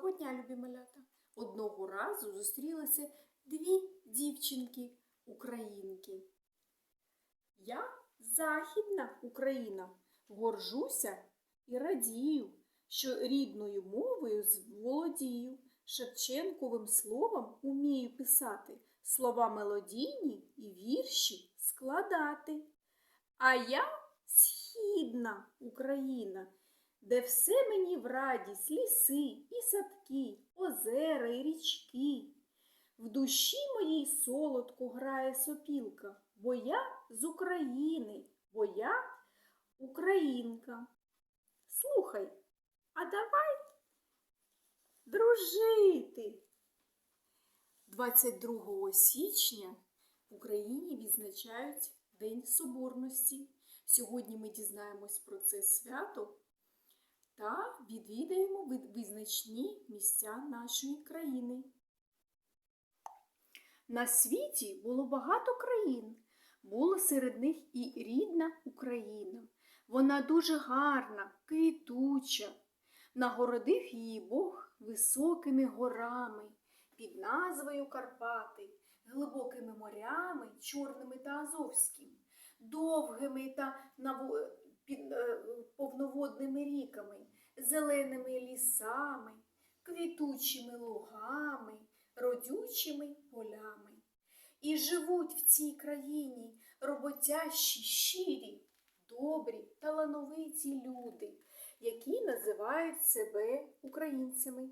Доброго дня, любі малята! Одного разу зустрілися дві дівчинки українки. Я Західна Україна, горжуся і радію, що рідною мовою володію, Шевченковим словом умію писати, слова мелодійні і вірші складати. А я Східна Україна, де все мені в радість ліси і садки, озера і річки. В душі моїй солодко грає сопілка, бо я з України, бо я українка. Слухай, а давай дружити. 22 січня в Україні відзначають День Соборності. Сьогодні ми дізнаємось про це свято та відвідаємо визначні місця нашої країни. На світі було багато країн. Була серед них і рідна Україна. Вона дуже гарна, квітуча. Нагородив її Бог високими горами під назвою Карпати, глибокими морями, чорними та азовськими, довгими та під, е, повноводними ріками, зеленими лісами, квітучими лугами, родючими полями. І живуть в цій країні роботящі, щирі, добрі, талановиті люди, які називають себе українцями.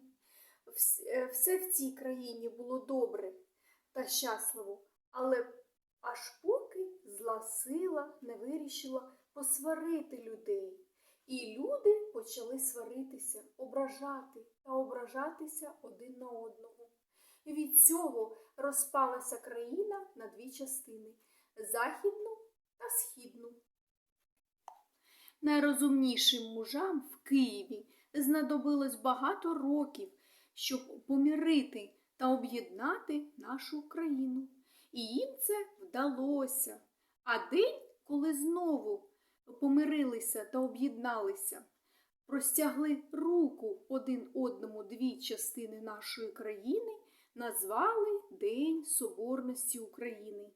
Е, Все в цій країні було добре та щасливо, але аж поки зла сила не вирішила посварити людей. І люди почали сваритися, ображати та ображатися один на одного. І від цього розпалася країна на дві частини західну та східну. Найрозумнішим мужам в Києві знадобилось багато років, щоб помірити та об'єднати нашу Україну. І їм це вдалося. А день, коли знову помирилися та об'єдналися, простягли руку один одному дві частини нашої країни, назвали День Соборності України.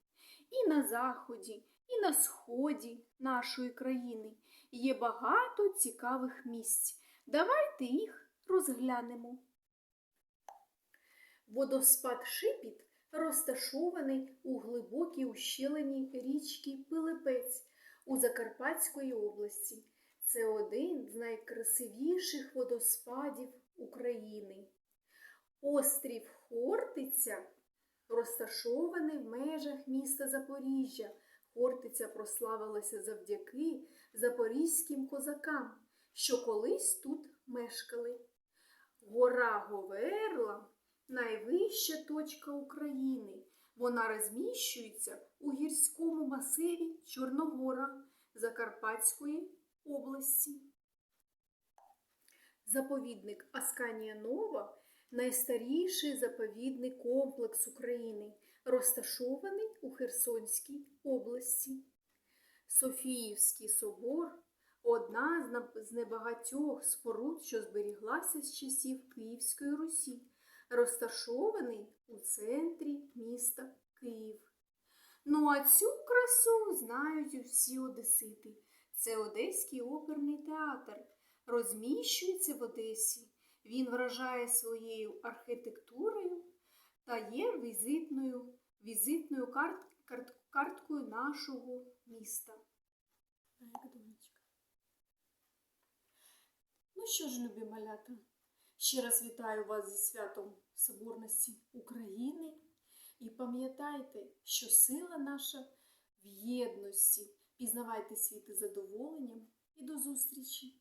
І на заході, і на сході нашої країни є багато цікавих місць. Давайте їх розглянемо. Водоспад Шипіт розташований у глибокій ущелині річки Пилипець у Закарпатської області. Це один з найкрасивіших водоспадів України. Острів Хортиця розташований в межах міста Запоріжжя. Хортиця прославилася завдяки запорізьким козакам, що колись тут мешкали. Гора Говерла найвища точка України. Вона розміщується у гірському масиві Чорногора Закарпатської області. Заповідник Асканія Нова найстаріший заповідний комплекс України, розташований у Херсонській області. Софіївський собор одна з небагатьох споруд, що зберіглася з часів Київської Русі, розташований у центрі міста Київ. Ну а цю красу знають усі одесити. Це Одеський оперний театр. Розміщується в Одесі. Він вражає своєю архітектурою та є візитною, візитною карт, карт, карткою нашого міста. Ну що ж, любі малята, ще раз вітаю вас зі святом Соборності України. І пам'ятайте, що сила наша в єдності. Пізнавайте світ із задоволенням і до зустрічі!